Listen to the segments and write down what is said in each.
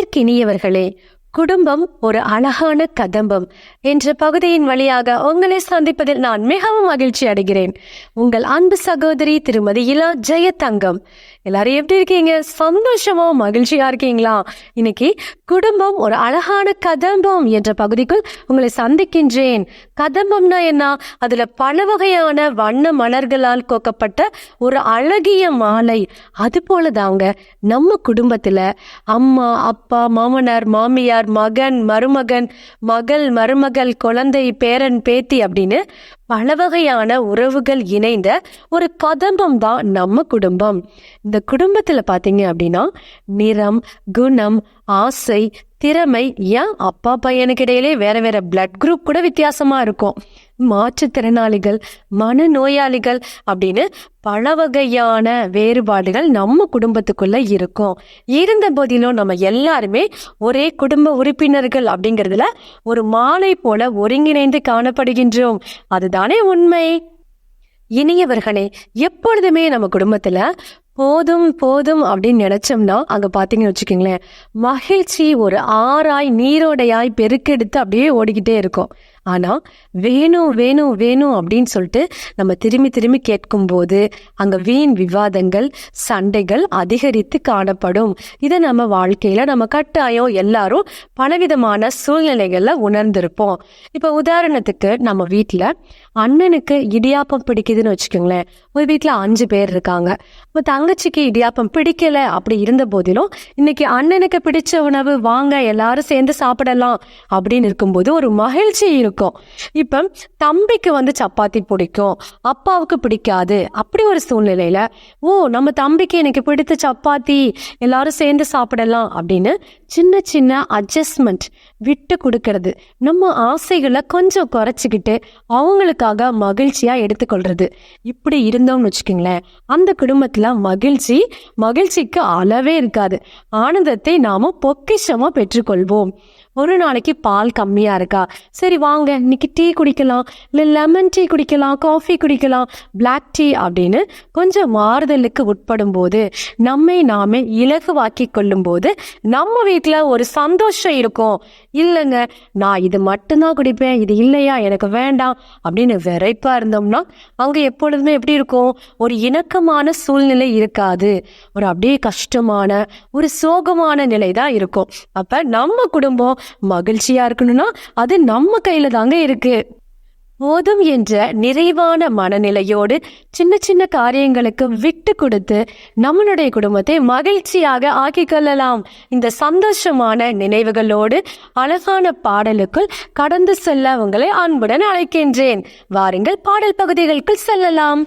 அன்பிற்கினியவர்களே குடும்பம் ஒரு அழகான கதம்பம் என்ற பகுதியின் வழியாக உங்களை சந்திப்பதில் நான் மிகவும் மகிழ்ச்சி அடைகிறேன். உங்கள் அன்பு சகோதரி திருமதி இலா ஜெயதங்கம் எல்லாரும் எப்படி இருக்கீங்க? சந்தோஷமா மகிழ்ச்சியா இருக்கீங்களா? இன்னைக்கு குடும்பம் ஒரு அழகான கதம்பம் என்ற பகுதிக்குள் உங்களை சந்திக்கின்றேன். கதம்பம்னா என்ன? அதுல பல வகையான வண்ண மலர்களால் கோக்கப்பட்ட ஒரு அழகிய மாலை. அது போலதாங்க நம்ம குடும்பத்துல அம்மா அப்பா மாமனார் மாமியார் மகன் மருமகன் மகள் மருமகள் குழந்தை பேரன் பேத்தி அப்படின்னு பல வகையான உறவுகள் இணைந்த ஒரு கதம்பம் தான் நம்ம குடும்பம். இந்த குடும்பத்தில் பார்த்தீங்க அப்படின்னா நிறம் குணம் ஆசை திறமை ஏன் அப்பா பையனுக்கு இடையிலே வேற வேற பிளட் குரூப் கூட வித்தியாசமா இருக்கும். மாற்றுத்திறனாளிகள் மனநோயாளிகள் அப்படின்னு பல வகையான வேறுபாடுகள் நம்ம குடும்பத்துக்குள்ள இருக்கும். இருந்த போதிலும் நம்ம எல்லாருமே ஒரே குடும்ப உறுப்பினர்கள் அப்படிங்கிறதுல ஒரு மாலை போல ஒருங்கிணைந்து காணப்படுகின்றோம். அதுதானே உண்மை. இனியவர்களே எப்பொழுதுமே நம்ம குடும்பத்துல போதும் போதும் அப்படின்னு நினைச்சோம்னா அங்க பாத்தீங்கன்னு வச்சுக்கோங்களேன் மகிழ்ச்சி ஒரு ஆறாய் நீரோடையாய் பெருக்கெடுத்து அப்படியே ஓடிக்கிட்டே இருக்கும். ஆனா வேணும் வேணும் வேணும் அப்படின்னு சொல்லிட்டு நம்ம திரும்பி திரும்பி கேட்கும்போது அங்க வீண் விவாதங்கள் சண்டைகள் அதிகரித்து காணப்படும். இதை நம்ம வாழ்க்கையில நம்ம கட்டாயம் எல்லாரும் பலவிதமான சூழ்நிலைகள்ல உணர்ந்திருப்போம். இப்ப உதாரணத்துக்கு நம்ம வீட்டில் அண்ணனுக்கு இடியாப்பம் பிடிக்குதுன்னு வச்சுக்கோங்களேன். ஒரு வீட்டில் அஞ்சு பேர் இருக்காங்க. இப்போ தங்கச்சிக்கு இடியாப்பம் பிடிக்கல அப்படி இருந்த போதிலும் இன்னைக்கு அண்ணனுக்கு பிடிச்ச உணவு வாங்க எல்லாரும் சேர்ந்து சாப்பிடலாம். அப்படின்னு இருக்கும்போது ஒரு மகிழ்ச்சி இருக்கும். இப்போ தம்பிக்கு வந்து சப்பாத்தி பிடிக்கும் அப்பாவுக்கு பிடிக்காது அப்படி ஒரு சூழ்நிலையில ஓ நம்ம தம்பிக்கு எனக்கு பிடித்த சப்பாத்தி எல்லாரும் சேர்ந்து சாப்பிடலாம். அப்படின்னு சின்ன சின்ன அட்ஜஸ்ட்மெண்ட் விட்டு கொடுக்கறது. நம்ம ஆசைகளை கொஞ்சம் குறைச்சிக்கிட்டு அவங்களுக்காக மகிழ்ச்சியா எடுத்துக்கொள்றது. இப்படி இருந்தோம்னு வச்சுக்கோங்களேன் அந்த குடும்பத்துல மகிழ்ச்சி மகிழ்ச்சிக்கு அளவே இருக்காது. ஆனந்தத்தை நாம பொக்கிஷமா பெற்றுக்கொள்வோம். ஒரு நாளைக்கு பால் கம்மியா இருக்கா? சரி வாங்க இன்னைக்கு டீ குடிக்கலாம் இல்லை லெமன் டீ குடிக்கலாம் காஃபி குடிக்கலாம் பிளாக் டீ அப்படின்னு கொஞ்சம் மாறுதலுக்கு உட்படும் போது நம்மை நாமே இலகுவாக்கி கொள்ளும் போது நம்ம வீட்டில் ஒரு சந்தோஷம் இருக்கும். இல்லைங்க நான் இது மட்டும்தான் குடிப்பேன் இது இல்லையா எனக்கு வேண்டாம் அப்படின்னு வெறைப்பா இருந்தோம்னா அவங்க எப்பொழுதுமே எப்படி இருக்கும்? ஒரு இணக்கமான சூழ்நிலை இருக்காது. ஒரு அப்படியே கஷ்டமான ஒரு சோகமான நிலை தான் இருக்கும். அப்ப நம்ம குடும்பம் மகிழ்ச்சியா இருக்கணும்னா அது நம்ம கையில தாங்க இருக்கு. போதும் என்ற நிறைவான மனநிலையோடு சின்ன சின்ன காரியங்களுக்கு விட்டு கொடுத்து நம்மளுடைய குடும்பத்தை மகிழ்ச்சியாக ஆக்கிக் கொள்ளலாம். இந்த சந்தோஷமான நினைவுகளோடு அழகான பாடலுக்குள் கடந்து செல்ல உங்களை அன்புடன் அழைக்கின்றேன். வாருங்கள் பாடல் பகுதிகளுக்குள் செல்லலாம்.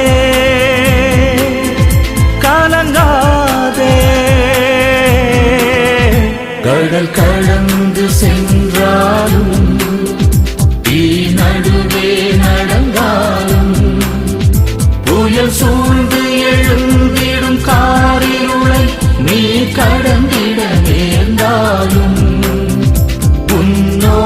கடல் கடந்து சென்றாலும் தீ நடுவே நடந்தாலும் புயல் சூழ்ந்து எழுந்திடும் காரிருளை நீ கடந்திட நேர்ந்தாலும் உன்னோ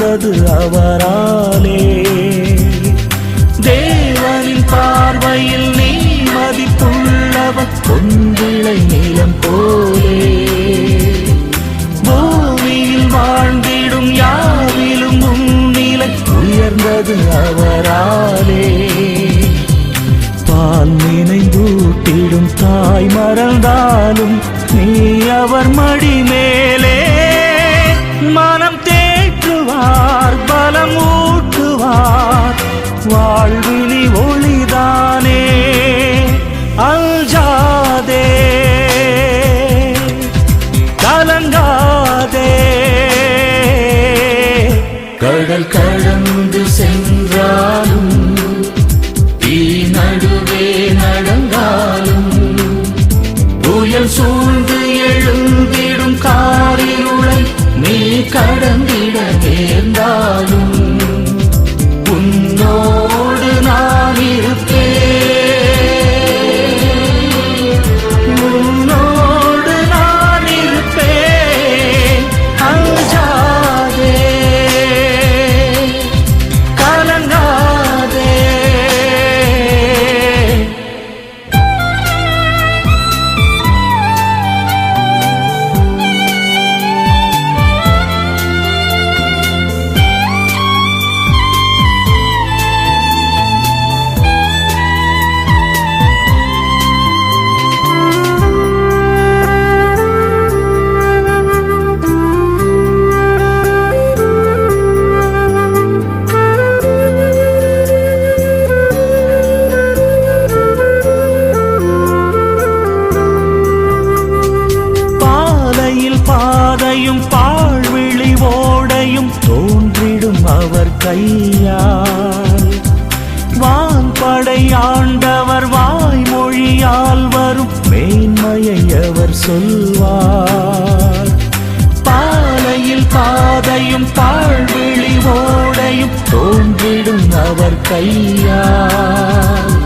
வந்தது அவராலே. தேவனின் பார்வையில் நீ மதிப்புள்ளவன். பொன்விளை நீளம் போலே. பூமியில் வாழ்ந்திடும் யாவிலும் உன்னிலை உயர்ந்தது அவராலே. பால் நினைந்தூட்டிடும் தாய் மறந்தாலும் நீ அவர் மடி மேலே. ஊட்டுவார் பாதையும் பாழ்விழி ஓடையும் தோன்றிடும் அவர் கையால். வான்படை ஆண்டவர் வாய்மொழியால் வரும் மேன்மையை அவர் சொல்வார். பாலையில் பாதையும் பாழ்விழி ஓடையும் தோன்றிடும் அவர் கையால்.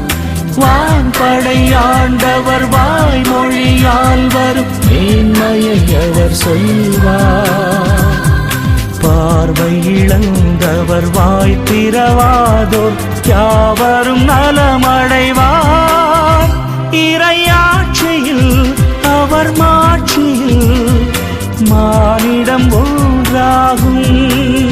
வான்படை ஆண்டவர் வாய்மொழியால் வரும் மேன்மையை அவர் சொல்வார். பார்வை இழந்தவர் வாய் திறவாதோர் யாவரும் நலமடைவார். இறையாட்சியில் அவர் மாட்சியில் மானிடம் ஒன்றாகும்.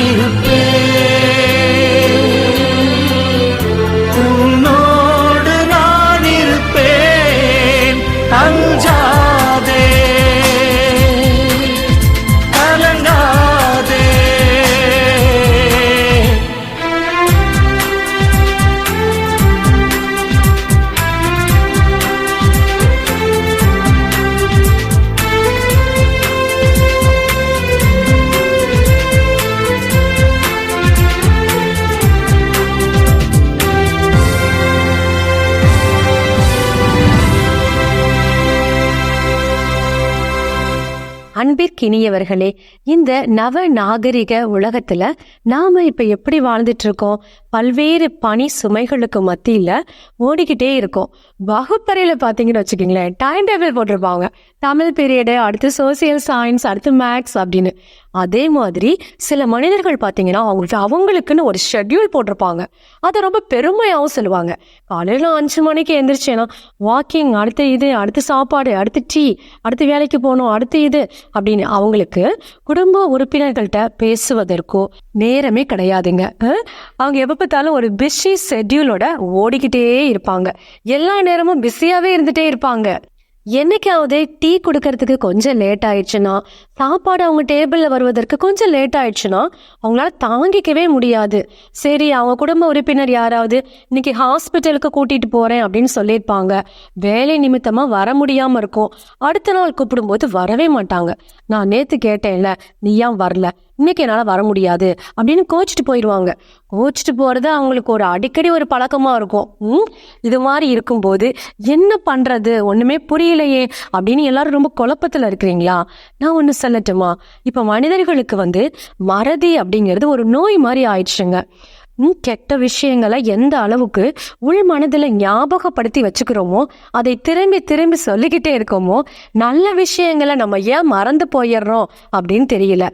அன்பிற்கினியவர்களே இந்த நவ நாகரிக உலகத்துல நாம இப்ப எப்படி வாழ்ந்துட்டு இருக்கோம் பல்வேறு பணி சுமைகளுக்கு மத்தியில ஓடிக்கிட்டே இருக்கோம். வகுப்பறையில பாத்தீங்கன்னு வச்சுக்கோங்களேன் டைம் டேபிள் போட்டிருப்பாங்க. தமிழ் பீரியடு அடுத்து சோசியல் சயின்ஸ் அடுத்து மேக்ஸ் அப்படின்னு. அதே மாதிரி சில மனிதர்கள் பார்த்தீங்கன்னா அவங்களுக்கு அவங்களுக்குன்னு ஒரு ஷெட்யூல் போட்டிருப்பாங்க. அதை ரொம்ப பெருமையாகவும் சொல்லுவாங்க. காலையில் அஞ்சு மணிக்கு எந்திரிச்சேன்னா வாக்கிங் அடுத்து இது அடுத்து சாப்பாடு அடுத்து டீ அடுத்து வேலைக்கு போகணும் அடுத்து இது அப்படின்னு அவங்களுக்கு குடும்ப உறுப்பினர்கள்ட்ட பேசுவதற்கோ நேரமே கிடையாதுங்க. அவங்க எப்போ பார்த்தாலும் ஒரு பிஸி ஷெட்யூலோட ஓடிக்கிட்டே இருப்பாங்க. எல்லா நேரமும் பிஸியாகவே இருந்துகிட்டே இருப்பாங்க. என்னைக்காவது டீ கொடுக்கறதுக்கு கொஞ்சம் லேட் ஆயிடுச்சுன்னா சாப்பாடு அவங்க டேபிளில் வருவதற்கு கொஞ்சம் லேட் ஆயிடுச்சுன்னா அவங்களால தாங்கிக்கவே முடியாது. சரி அவங்க குடும்ப உறுப்பினர் யாராவது இன்னைக்கு ஹாஸ்பிட்டலுக்கு கூட்டிட்டு போறேன் அப்படின்னு சொல்லியிருப்பாங்க. வேலை நிமித்தமா வர முடியாம இருக்கும். அடுத்த நாள் கூப்பிடும்போது வரவே மாட்டாங்க. நான் நேத்து கேட்டேன்ல நீ ஏன் வரல? இன்னைக்கு என்னால் வர முடியாது அப்படின்னு கோச்சிட்டு போயிடுவாங்க. கோச்சிட்டு போகிறது அவங்களுக்கு ஒரு அடிக்கடி ஒரு பழக்கமாக இருக்கும். ம் இது மாதிரி இருக்கும்போது என்ன பண்ணுறது ஒன்றுமே புரியலையே அப்படின்னு எல்லாரும் ரொம்ப குழப்பத்தில் இருக்கிறீங்களா? நான் ஒன்று சொல்ல பண்ணட்டுமா? இப்போ மனிதர்களுக்கு வந்து மறதி அப்படிங்கிறது ஒரு நோய் மாதிரி ஆயிடுச்சுங்க. கெட்ட விஷயங்களை எந்த அளவுக்கு உள் மனதில் ஞாபகப்படுத்தி வச்சுக்கிறோமோ அதை திரும்பி திரும்பி சொல்லிக்கிட்டே இருக்கோமோ நல்ல விஷயங்களை நம்ம ஏன் மறந்து போயிடுறோம் அப்படின்னு தெரியல.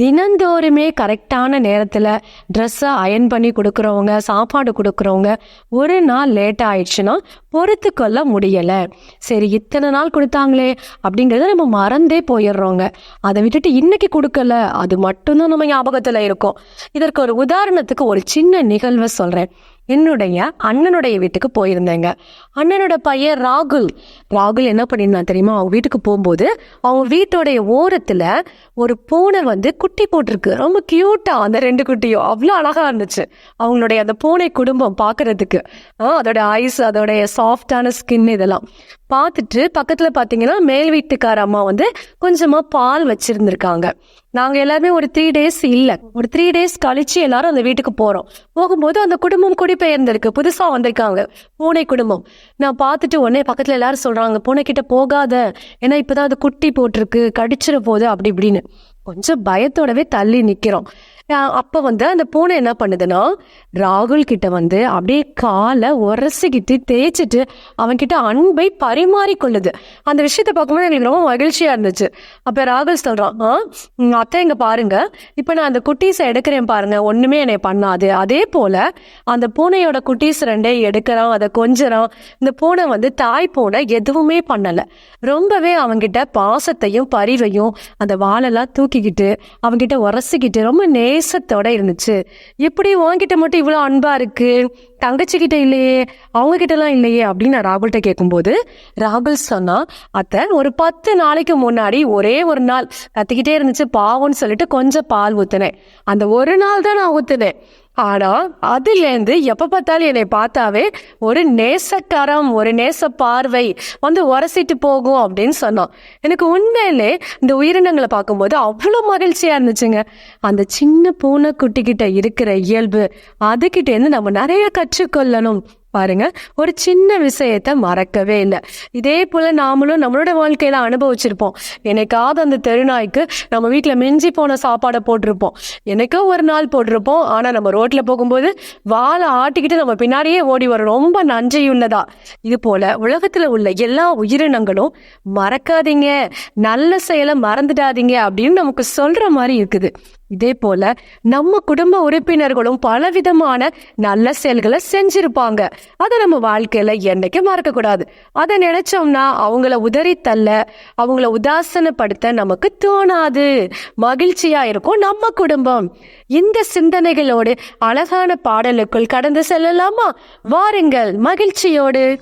தினந்தோறுமே கரெக்டான நேரத்தில் ட்ரெஸ்ஸை அயன் பண்ணி கொடுக்குறவங்க சாப்பாடு கொடுக்குறவங்க ஒரு நாள் லேட் ஆயிடுச்சுன்னா பொறுத்து கொள்ள முடியலை. சரி இத்தனை நாள் கொடுத்தாங்களே அப்படிங்கிறத நம்ம மறந்தே போயிடுறோங்க. அதை விட்டுட்டு இன்னைக்கு கொடுக்கல அது மட்டும்தான் நம்ம ஞாபகத்தில் இருக்கும். இதற்கு ஒரு உதாரணத்துக்கு ஒரு சின்ன நிகழ்வை சொல்கிறேன் என்னுடைய அண்ணனுடைய வீட்டுக்கு போயிருந்தேங்க. அண்ணனோட பையன் ராகுல். ராகுல் என்ன பண்ணியிருந்தான் தெரியுமா? அவங்க வீட்டுக்கு போகும்போது அவங்க வீட்டோடைய ஓரத்தில் ஒரு பூனை வந்து குட்டி போட்டிருக்கு. ரொம்ப க்யூட்டாக அந்த ரெண்டு குட்டியும். அவ்வளோ அழகாக இருந்துச்சு. அவங்களுடைய அந்த பூனை குடும்பம் பார்க்கறதுக்கு. அதோட ஐஸ் அதோடைய சாஃப்டான ஸ்கின் இதெல்லாம். பார்த்துட்டு பக்கத்தில் பார்த்தீங்கன்னா மேல் வீட்டுக்கார அம்மா வந்து கொஞ்சமாக பால் வச்சுருந்துருக்காங்க. நாங்கள் எல்லாருமே ஒரு த்ரீ டேஸ் இல்லை. ஒரு த்ரீ டேஸ் கழிச்சு எல்லாரும் அந்த வீட்டுக்கு போகிறோம் போகும்போது அந்த குடும்பம் குடிபெயர்ந்திருக்கு புதுசாக வந்திருக்காங்க. பூனை குடும்பம். நான் பார்த்துட்டு உடனே பக்கத்தில் எல்லாரும் சொல்கிறாங்க பூனை போகாத. ஏன்னா இப்போதான் அது குட்டி போட்டிருக்கு. கடிச்சிட போகுது. அப்படி இப்படின்னு. கொஞ்சம் பயத்தோடவே தள்ளி நிற்கிறோம் அப்போ வந்து அந்த பூனை என்ன பண்ணுதுன்னா ராகுல் கிட்ட வந்து அப்படியே காலை உரசிக்கிட்டு தேய்ச்சிட்டு அவன்கிட்ட அன்பை பரிமாறிக்கொள்ளுது. அந்த விஷயத்தை பார்க்கும்போது எங்களுக்கு ரொம்ப மகிழ்ச்சியாக இருந்துச்சு. அப்போ ராகுல் சொல்கிறான் ஆ அத்தை இங்கே பாருங்க. இப்போ நான் அந்த குட்டீஸை எடுக்கிறேன் பாருங்க. ஒன்றுமே என்னை பண்ணாது. அதே போல் அந்த பூனையோட குட்டீஸ் ரெண்டே எடுக்கிறான் அதை கொஞ்சறான். இந்த பூனை வந்து தாய் பூனை எதுவுமே பண்ணலை. ரொம்பவே அவன்கிட்ட பாசத்தையும் பரிவையும் அந்த வாழெல்லாம் தூக்கிக்கிட்டு அவன்கிட்ட உரசிக்கிட்டு ரொம்ப நேசத்தோட இருந்துச்சு. எப்படி உன்கிட்ட மட்டும் இவ்வளோ அன்பா இருக்கு? தங்கச்சி கிட்ட இல்லையே அவங்க கிட்டலாம் இல்லையே அப்படின்னு நான் ராகுல்கிட்ட கேட்கும்போது ராகுல் சொன்னா அத்தை ஒரு பத்து நாளைக்கு முன்னாடி ஒரே ஒரு நாள் கத்திக்கிட்டே இருந்துச்சு பாவம்னு சொல்லிட்டு கொஞ்சம் பால் ஊத்துனேன். அந்த ஒரு நாள் தான் நான் ஊத்துனேன். ஆனா அதுலேருந்து எப்ப பார்த்தாலும் என்னை பார்த்தாவே ஒரு நேசக்கரம் ஒரு நேச பார்வை வந்து உரசிட்டு போகும் அப்படின்னு சொன்னான். எனக்கு உண்மையிலே இந்த உயிரினங்களை பார்க்கும்போது அவ்வளோ மகிழ்ச்சியா இருந்துச்சுங்க. அந்த சின்ன பூனைக்குட்டி கிட்ட இருக்கிற இயல்பு அதுகிட்ட இருந்து நம்ம நிறைய கற்றுக்கொள்ளணும். பாருங்க. ஒரு சின்ன விஷயத்த மறக்கவே இல்லை. இதே போல நாமளும் நம்மளோட வாழ்க்கையில அனுபவிச்சிருப்போம். எனக்காவது அந்த தெருநாய்க்கு நம்ம வீட்டில் மிஞ்சி போன சாப்பாடை போட்டிருப்போம். எனக்கோ ஒரு நாள் போட்டிருப்போம். ஆனா நம்ம ரோட்ல போகும்போது வாழை ஆட்டிக்கிட்டு நம்ம பின்னாடியே ஓடி வரும் ரொம்ப நன்றியுள்ளதா. இது போல உலகத்துல உள்ள எல்லா உயிரினங்களும் மறக்காதீங்க. நல்ல செயலை மறந்துடாதீங்க அப்படின்னு நமக்கு சொல்ற மாதிரி இருக்குது. இதே போல நம்ம குடும்ப உறுப்பினர்களும் பலவிதமான நல்ல செயல்களை செஞ்சிருப்பாங்க. அதை நம்ம வாழ்க்கையில என்னைக்கு மறக்க கூடாது அதை நினைச்சோம்னா அவங்கள உதறி தள்ள அவங்கள உதாசனப்படுத்த நமக்கு தோணாது. மகிழ்ச்சியா இருக்கும் நம்ம குடும்பம். இந்த சிந்தனைகளோடு அழகான பாடலுக்குள் கடந்து செல்லலாமா? வாருங்கள் மகிழ்ச்சியோடு.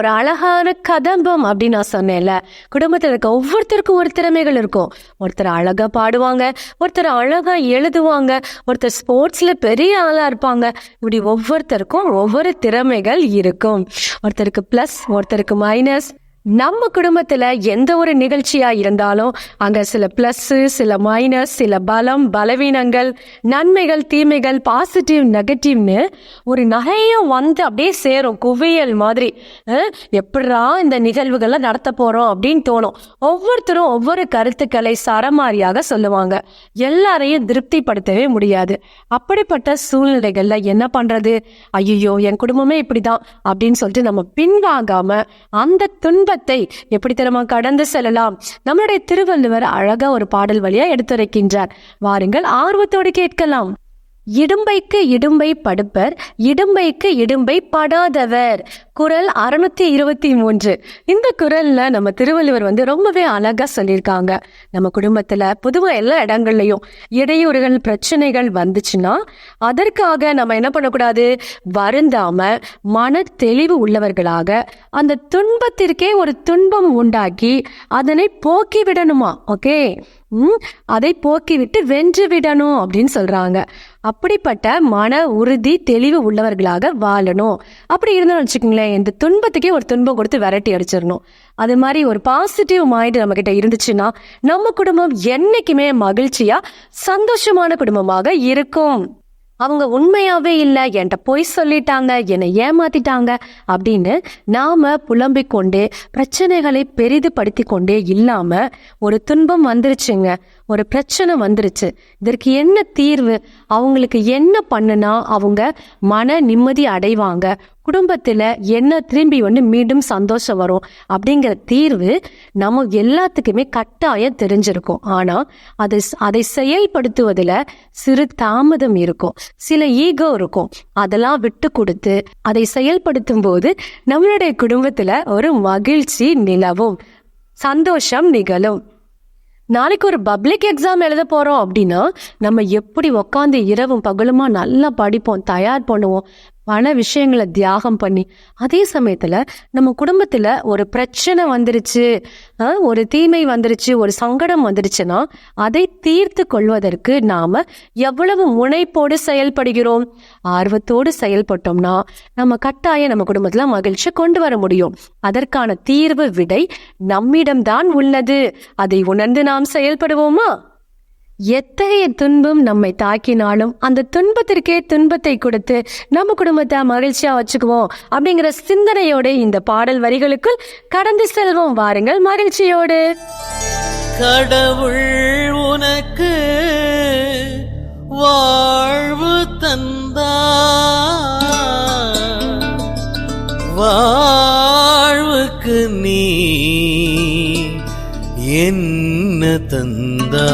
ஒரு அழகான கதம்பம் அப்படின்னு நான் சொன்னேன்ல. குடும்பத்தில் இருக்க ஒவ்வொருத்தருக்கும் ஒரு திறமைகள் இருக்கும். ஒருத்தர் அழகாக பாடுவாங்க ஒருத்தர் அழகாக எழுதுவாங்க ஒருத்தர் ஸ்போர்ட்ஸில் பெரிய ஆளாக இருப்பாங்க. இப்படி ஒவ்வொருத்தருக்கும் ஒவ்வொரு திறமைகள் இருக்கும். ஒருத்தருக்கு ப்ளஸ் ஒருத்தருக்கு மைனஸ் நம்ம குடும்பத்தில் எந்த ஒரு நிகழ்ச்சியாக இருந்தாலும் அங்கே சில ப்ளஸ்ஸு சில மைனஸ் சில பலம் பலவீனங்கள் நன்மைகள் தீமைகள் பாசிட்டிவ் நெகட்டிவ்னு ஒரு நிறைய வந்து அப்படியே சேரும் குவியல் மாதிரி. எப்படா இந்த நிகழ்வுகள்லாம் நடத்த போகிறோம் அப்படின்னு தோணும். ஒவ்வொருத்தரும் ஒவ்வொரு கருத்துக்களை சரமாரியாக சொல்லுவாங்க. எல்லாரையும் திருப்திப்படுத்தவே முடியாது. அப்படிப்பட்ட சூழ்நிலைகளில் என்ன பண்ணுறது ஐயோ என் குடும்பமே இப்படி தான் அப்படின்னு சொல்லிட்டு நம்ம பின்வாங்காமல் அந்த துன்பத்தை எப்படி தெரியுமா கடந்து செல்லலாம்? நம்மளுடைய திருவள்ளுவர் அழகா ஒரு பாடல் வழியா எடுத்துரைக்கின்றார். வாருங்கள் ஆர்வத்தோடு கேட்கலாம். இடும்பைக்கு இடும்பை படுப்பர் இடும்பைக்கு இடும்பை படாதவர். குரல் அறுநூத்தி இருபத்தி மூன்று. இந்த குரல்ல நம்ம திருவள்ளுவர் வந்து ரொம்பவே அழகா சொல்லியிருக்காங்க. நம்ம குடும்பத்துல பொதுவாக எல்லா இடங்கள்லையும் இடையூறுகள் பிரச்சனைகள் வந்துச்சுன்னா அதற்காக நம்ம என்ன பண்ணக்கூடாது? வருந்தாம மன தெளிவு உள்ளவர்களாக அந்த துன்பத்திற்கே ஒரு துன்பம் உண்டாக்கி அதனை போக்கி விடணுமா ஓகே அதை போக்கிவிட்டு வென்று விடணும் அப்படின்னு சொல்றாங்க. அப்படிப்பட்ட மன உறுதி தெளிவு உள்ளவர்களாக வாழணும். அப்படி இருந்தோம்னு வச்சுக்கோங்களேன் இந்த துன்பத்துக்கே ஒரு துன்பம் கொடுத்து விரட்டி அடிச்சிடணும். அது மாதிரி ஒரு பாசிட்டிவ் மைண்ட் நம்ம கிட்ட இருந்துச்சுன்னா நம்ம குடும்பம் என்னைக்குமே மகிழ்ச்சியா சந்தோஷமான குடும்பமாக இருக்கும். அவங்க உண்மையாவே இல்லை என்கிட்ட பொய் சொல்லிட்டாங்க என்னை ஏமாத்திட்டாங்க அப்படின்னு நாம புலம்பிக் கொண்டே பிரச்சனைகளை பெரிதுபடுத்தி கொண்டே இல்லாம ஒரு துன்பம் வந்துருச்சுங்க. ஒரு பிரச்சனை வந்துருச்சு. இதற்கு என்ன தீர்வு? அவங்களுக்கு என்ன பண்ணுனா அவங்க மன நிம்மதி அடைவாங்க. குடும்பத்தில் என்ன திரும்பி வந்து மீண்டும் சந்தோஷம் வரும் அப்படிங்கிற தீர்வு நம்ம எல்லாத்துக்குமே கட்டாயம் தெரிஞ்சிருக்கும். ஆனால் அது அதை செயல்படுத்துவதில் சிறு தாமதம் இருக்கும். சில ஈகோ இருக்கும். அதெல்லாம் விட்டு கொடுத்து அதை செயல்படுத்தும் போது நம்மளுடைய குடும்பத்தில் ஒரு மகிழ்ச்சி நிலவும். சந்தோஷம் நிகழும். நாளைக்கு ஒரு பப்ளிக் எக்ஸாம் எழுத போகிறோம் அப்படின்னா நம்ம எப்படி உக்காந்து இரவும் பகலுமா நல்லா படிப்போம் தயார் பண்ணுவோம். பண விஷயங்களை தியாகம் பண்ணி அதே சமயத்தில் நம்ம குடும்பத்தில் ஒரு பிரச்சனை வந்துருச்சு ஒரு தீமை வந்துருச்சு ஒரு சங்கடம் வந்துருச்சுன்னா அதை தீர்த்து கொள்வதற்கு நாம் எவ்வளவு முனைப்போடு செயல்படுகிறோம். ஆர்வத்தோடு செயல்பட்டோம்னா நம்ம கட்டாயம் நம்ம குடும்பத்தில் மகிழ்ச்சி கொண்டு வர முடியும். அதற்கான தீர்வு விடை நம்மிடம்தான் உள்ளது. அதை உணர்ந்து நாம் செயல்படுவோமா? எத்தகைய துன்பம் நம்மை தாக்கினாலும் அந்த துன்பத்திற்கே துன்பத்தை கொடுத்து நம்ம குடும்பத்தை மகிழ்ச்சியா வச்சுக்குவோம் அப்படிங்கிற சிந்தனையோடு இந்த பாடல் வரிகளுக்குள் கடந்து செல்வோம். வாருங்கள் மகிழ்ச்சியோடு. கடவுள் உனக்கு வாழ்வு தந்தா தந்தா.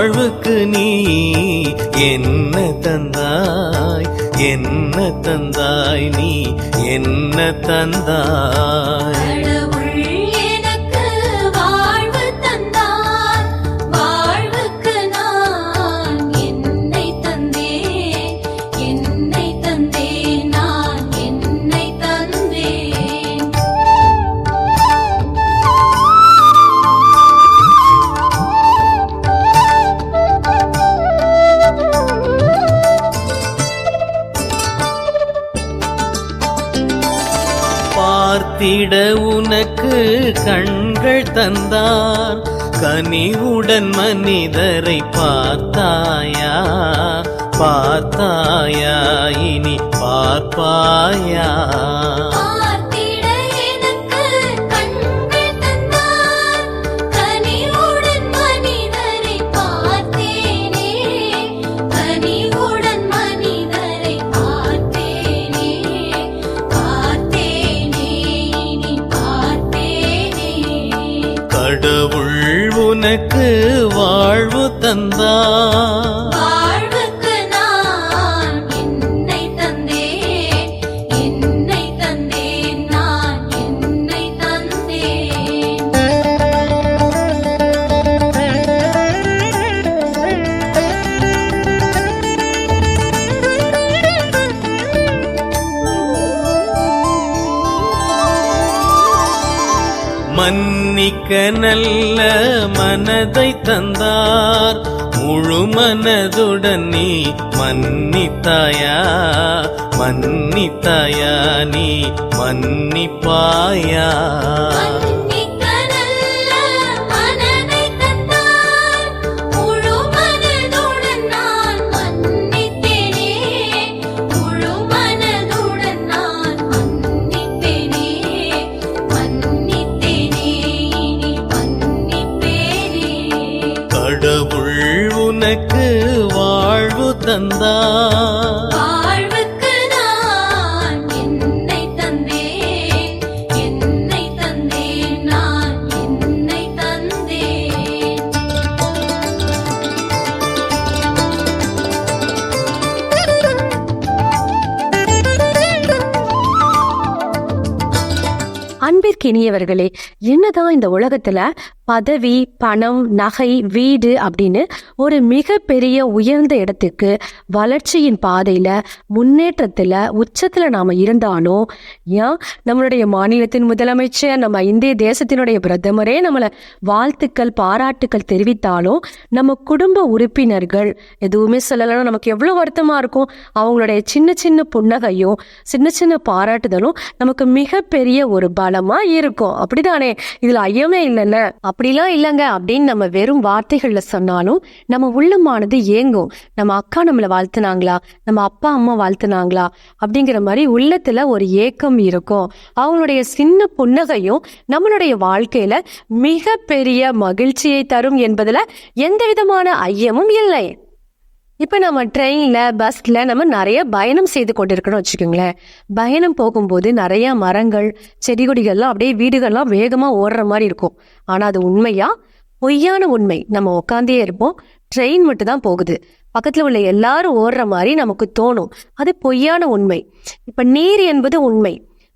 வாழ்வுக்கு நீ என்ன தந்தாய்? என்ன தந்தாய் நீ? என்ன தந்தாய்? பார்த்திட உனக்கு கண்கள் தந்தார். கனிவுடன் மனிதரை பார்த்தாயா? பார்த்தாயா? இனி பார்ப்பாயா? அன்பிற்கினியவர்களே என்னதான் இந்த உலகத்துல பதவி பணம் நகை வீடு அப்படின்னு ஒரு மிகப்பெரிய உயர்ந்த இடத்துக்கு வளர்ச்சியின் பாதையில முன்னேற்றத்துல உச்சத்துல நாம இருந்தாலும் ஏன்? நம்மளுடைய மாநிலத்தின் முதலமைச்சர் நம்ம இந்திய தேசத்தினுடைய பிரதமரே நம்மளை வாழ்த்துக்கள் பாராட்டுக்கள் தெரிவித்தாலும் நம்ம குடும்ப உறுப்பினர்கள் எதுவுமே சொல்லலைன்னா நமக்கு எவ்வளவு வருத்தமா இருக்கும். அவங்களுடைய சின்ன சின்ன புன்னகையும் சின்ன சின்ன பாராட்டுதலும் நமக்கு மிகப்பெரிய ஒரு பலமா இருக்கும். அப்படிதானே இதுல ஐயமே இல்லைல்ல. அப்படிலாம் இல்லைங்க. அப்படின்னு நம்ம வெறும் வார்த்தைகளில் சொன்னாலும் நம்ம உள்ளமானது ஏங்கும் நம்ம அக்கா நம்மளை வாழ்த்துனாங்களா? நம்ம அப்பா அம்மா வாழ்த்துனாங்களா? அப்படிங்கிற மாதிரி உள்ளத்தில் ஒரு ஏக்கம் இருக்கும். அவங்களுடைய சின்ன புன்னகையும் நம்மளுடைய வாழ்க்கையில் மிகப்பெரிய மகிழ்ச்சியை தரும் என்பதில் எந்த விதமான ஐயமும் இல்லை. இப்போ நம்ம ட்ரெயினில் பஸ்ஸில் நம்ம நிறைய பயணம் செய்து கொண்டிருக்கணும் வச்சுக்கோங்களேன். பயணம் போகும்போது நிறைய மரங்கள் செடி கொடிகள்லாம் அப்படியே வீடுகள்லாம் வேகமாக ஓடுற மாதிரி இருக்கும். ஆனால் அது உண்மையா? பொய்யான உண்மை. நம்ம உட்காந்தே இருப்போம். ட்ரெயின் மட்டும் தான் போகுது. பக்கத்தில் உள்ள எல்லாரும் ஓடுற மாதிரி நமக்கு தோணும். அது பொய்யான உண்மை. இப்போ நீர் என்பது உண்மை.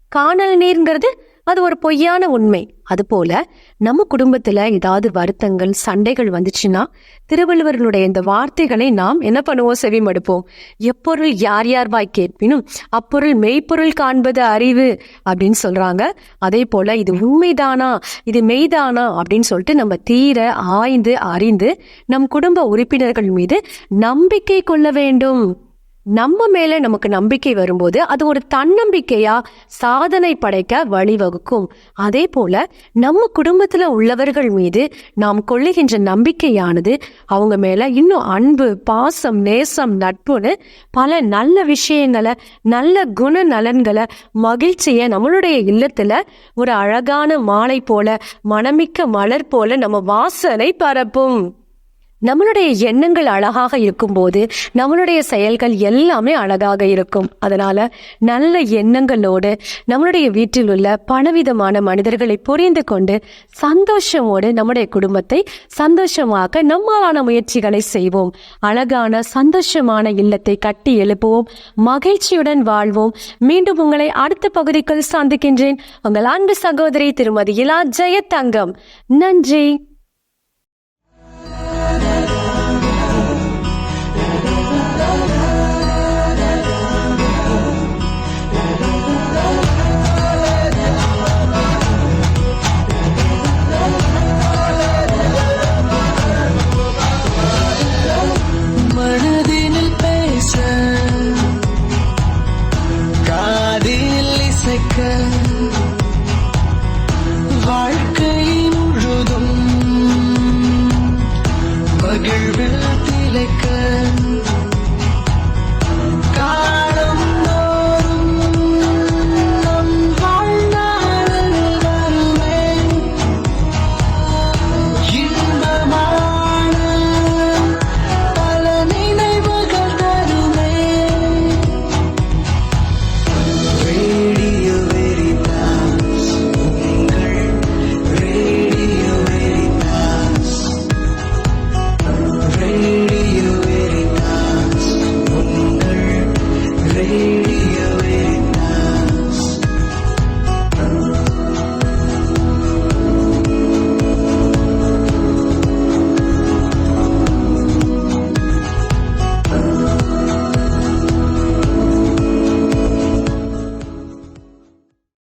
காணல் நீர்ங்கிறது அது ஒரு பொய்யான உண்மை. அதுபோல நம்ம குடும்பத்துல ஏதாவது வருத்தங்கள் சண்டைகள் வந்துச்சுன்னா திருவள்ளுவர்களுடைய இந்த வார்த்தைகளை நாம் என்ன பண்ணுவோம்? செவி மடுப்போம் எப்பொருள் யார் யார் வாய் கேட்பினும் அப்பொருள் மெய்ப்பொருள் காண்பது அறிவு அப்படின்னு சொல்றாங்க. அதே போல இது உண்மைதானா? இது மெய்தானா? அப்படின்னு சொல்லிட்டு நம்ம தீர ஆய்ந்து அறிந்து நம் குடும்ப உறுப்பினர்கள் மீது நம்பிக்கை கொள்ள வேண்டும். நம்ம மேல நமக்கு நம்பிக்கை வரும்போது அது ஒரு தன்னம்பிக்கையா சாதனை படைக்க வழிவகுக்கும். அதே போல நம்ம குடும்பத்துல உள்ளவர்கள் மீது நாம் கொள்ளுகின்ற நம்பிக்கையானது அவங்க மேல இன்னும் அன்பு பாசம் நேசம் நட்புன்னு பல நல்ல விஷயங்களை நல்ல குண நலன்களை மகிழ்ச்சியை நம்மளுடைய இல்லத்துல ஒரு அழகான மாலை போல மணமிக்க மலர் போல நம்ம வாசனை பரப்பும். நம்மளுடைய எண்ணங்கள் அழகாக இருக்கும்போது நம்மளுடைய செயல்கள் எல்லாமே அழகாக இருக்கும். அதனால நல்ல எண்ணங்களோடு நம்மளுடைய வீட்டில் உள்ள பலவிதமான மனிதர்களை புரிந்து கொண்டு சந்தோஷமோடு நம்முடைய குடும்பத்தை சந்தோஷமாக்க நம்மளான முயற்சிகளை செய்வோம். அழகான சந்தோஷமான இல்லத்தை கட்டி எழுப்புவோம். மகிழ்ச்சியுடன் வாழ்வோம். மீண்டும் உங்களை அடுத்த பகுதிக்குள் சந்திக்கின்றேன். உங்கள் அன்பு சகோதரி திருமதி இலா ஜெயத்தங்கம் நன்றி.